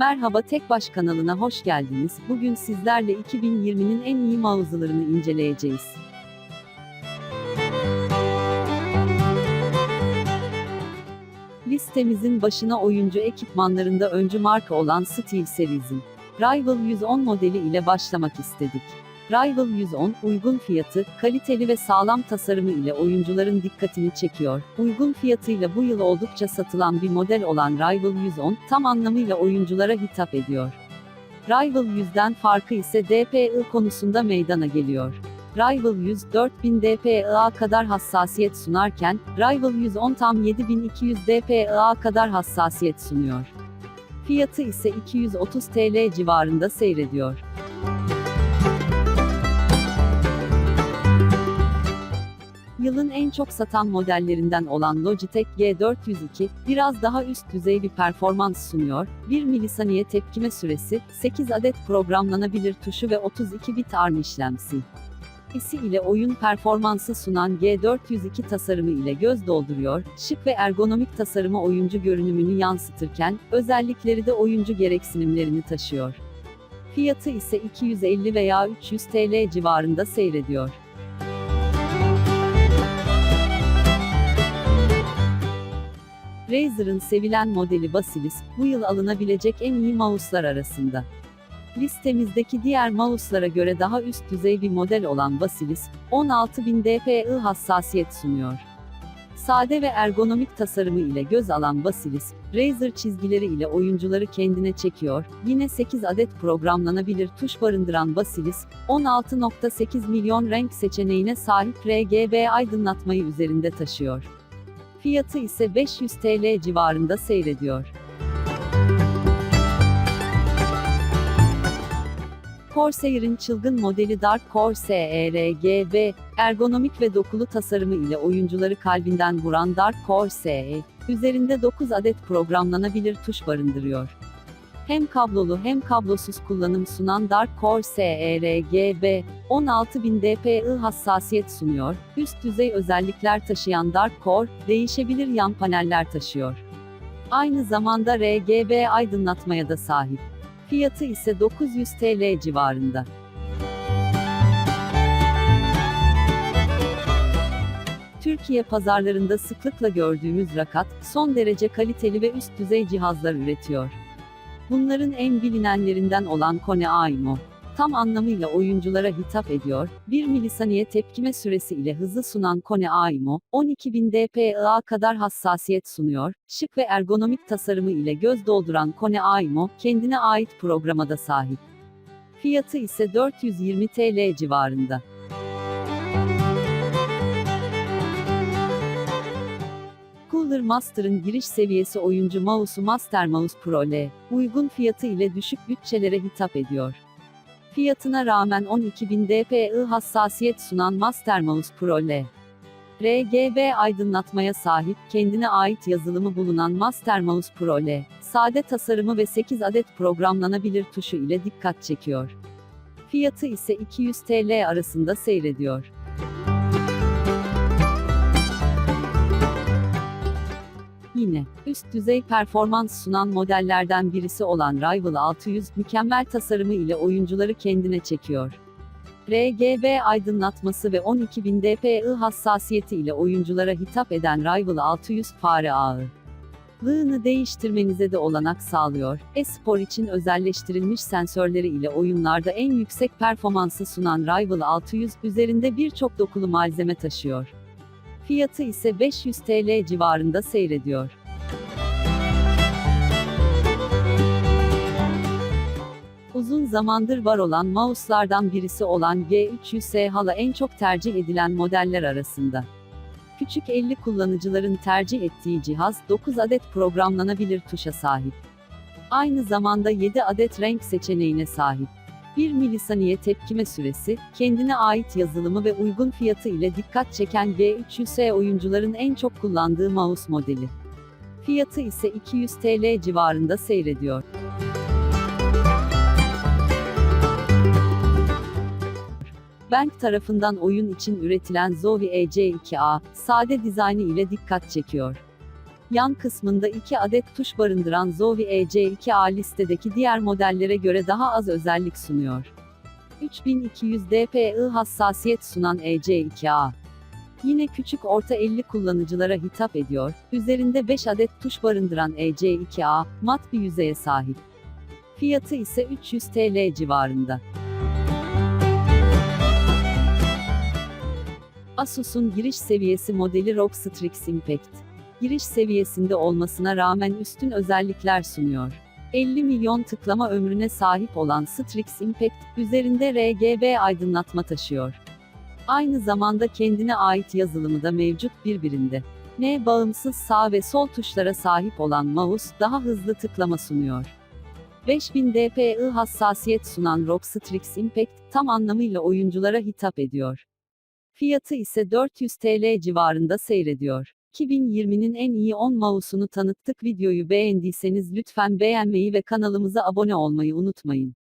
Merhaba Tekbaş kanalına hoş geldiniz. Bugün sizlerle 2020'nin en iyi mağazalarını inceleyeceğiz. Listemizin başına oyuncu ekipmanlarında öncü marka olan Steel Series'in Rival 110 modeli ile başlamak istedik. Rival 110, uygun fiyatı, kaliteli ve sağlam tasarımı ile oyuncuların dikkatini çekiyor. Uygun fiyatıyla bu yıl oldukça satılan bir model olan Rival 110, tam anlamıyla oyunculara hitap ediyor. Rival 100'den farkı ise DPI konusunda meydana geliyor. Rival 100 4000 dPA kadar hassasiyet sunarken, Rival 110 tam 7200 dPA kadar hassasiyet sunuyor. Fiyatı ise 230 TL civarında seyrediyor. Yılın en çok satan modellerinden olan Logitech G402, biraz daha üst düzey bir performans sunuyor, 1 milisaniye tepkime süresi, 8 adet programlanabilir tuşu ve 32 bit ARM işlemsi. İsi ile oyun performansı sunan G402 tasarımı ile göz dolduruyor, şık ve ergonomik tasarımı oyuncu görünümünü yansıtırken, özellikleri de oyuncu gereksinimlerini taşıyor. Fiyatı ise 250 veya 300 TL civarında seyrediyor. Razer'ın sevilen modeli Basilis, bu yıl alınabilecek en iyi mouse'lar arasında. Listemizdeki diğer mouse'lara göre daha üst düzey bir model olan Basilis, 16000 dpi hassasiyet sunuyor. Sade ve ergonomik tasarımı ile göz alan Basilis, Razer çizgileri ile oyuncuları kendine çekiyor, yine 8 adet programlanabilir tuş barındıran Basilis, 16.8 milyon renk seçeneğine sahip RGB aydınlatmayı üzerinde taşıyor. Fiyatı ise 500 TL civarında seyrediyor. Corsair'in çılgın modeli Dark Corsair RGB, ergonomik ve dokulu tasarımı ile oyuncuları kalbinden vuran Dark Corsair, üzerinde 9 adet programlanabilir tuş barındırıyor. Hem kablolu hem kablosuz kullanım sunan Dark Corsair RGB, 16000 dpi hassasiyet sunuyor, üst düzey özellikler taşıyan Dark Core, değişebilir yan paneller taşıyor. Aynı zamanda RGB aydınlatmaya da sahip. Fiyatı ise 900 TL civarında. Türkiye pazarlarında sıklıkla gördüğümüz Rakat, son derece kaliteli ve üst düzey cihazlar üretiyor. Bunların en bilinenlerinden olan Kone Aimo, tam anlamıyla oyunculara hitap ediyor, 1 milisaniye tepkime süresi ile hızı sunan Kone Aimo, 12000 dPA kadar hassasiyet sunuyor, şık ve ergonomik tasarımı ile göz dolduran Kone Aimo, kendine ait programa da sahip. Fiyatı ise 420 TL civarında. Cooler Master'ın giriş seviyesi oyuncu mouse'u Master Mouse Pro L, uygun fiyatı ile düşük bütçelere hitap ediyor. Fiyatına rağmen 12.000 dpi hassasiyet sunan Master Mouse Pro L. RGB aydınlatmaya sahip, kendine ait yazılımı bulunan Master Mouse Pro L, sade tasarımı ve 8 adet programlanabilir tuşu ile dikkat çekiyor. Fiyatı ise 200 TL arasında seyrediyor. Yine, üst düzey performans sunan modellerden birisi olan Rival 600, mükemmel tasarımı ile oyuncuları kendine çekiyor. RGB aydınlatması ve 12000 dpi hassasiyeti ile oyunculara hitap eden Rival 600 fare ağı. Lığını değiştirmenize de olanak sağlıyor. E-spor için özelleştirilmiş sensörleri ile oyunlarda en yüksek performansı sunan Rival 600, üzerinde birçok dokulu malzeme taşıyor. Fiyatı ise 500 TL civarında seyrediyor. Uzun zamandır var olan mouse'lardan birisi olan G300S hala en çok tercih edilen modeller arasında. Küçük 50 kullanıcıların tercih ettiği cihaz, 9 adet programlanabilir tuşa sahip. Aynı zamanda 7 adet renk seçeneğine sahip. 1 milisaniye tepkime süresi, kendine ait yazılımı ve uygun fiyatı ile dikkat çeken G300S oyuncuların en çok kullandığı mouse modeli. Fiyatı ise 200 TL civarında seyrediyor. Bank tarafından oyun için üretilen Zowie EC2A, sade dizaynı ile dikkat çekiyor. Yan kısmında 2 adet tuş barındıran Zowie EC2A listedeki diğer modellere göre daha az özellik sunuyor. 3200 dpi hassasiyet sunan EC2A. Yine küçük orta 50 kullanıcılara hitap ediyor. Üzerinde 5 adet tuş barındıran EC2A, mat bir yüzeye sahip. Fiyatı ise 300 TL civarında. Asus'un giriş seviyesi modeli ROG Strix Impact. Giriş seviyesinde olmasına rağmen üstün özellikler sunuyor. 50 milyon tıklama ömrüne sahip olan Strix Impact, üzerinde RGB aydınlatma taşıyor. Aynı zamanda kendine ait yazılımı da mevcut birbirinde. N bağımsız sağ ve sol tuşlara sahip olan mouse, daha hızlı tıklama sunuyor. 5000 dpi hassasiyet sunan ROG Strix Impact, tam anlamıyla oyunculara hitap ediyor. Fiyatı ise 400 TL civarında seyrediyor. 2020'nin en iyi 10 mouse'unu tanıttık. Videoyu beğendiyseniz lütfen beğenmeyi ve kanalımıza abone olmayı unutmayın.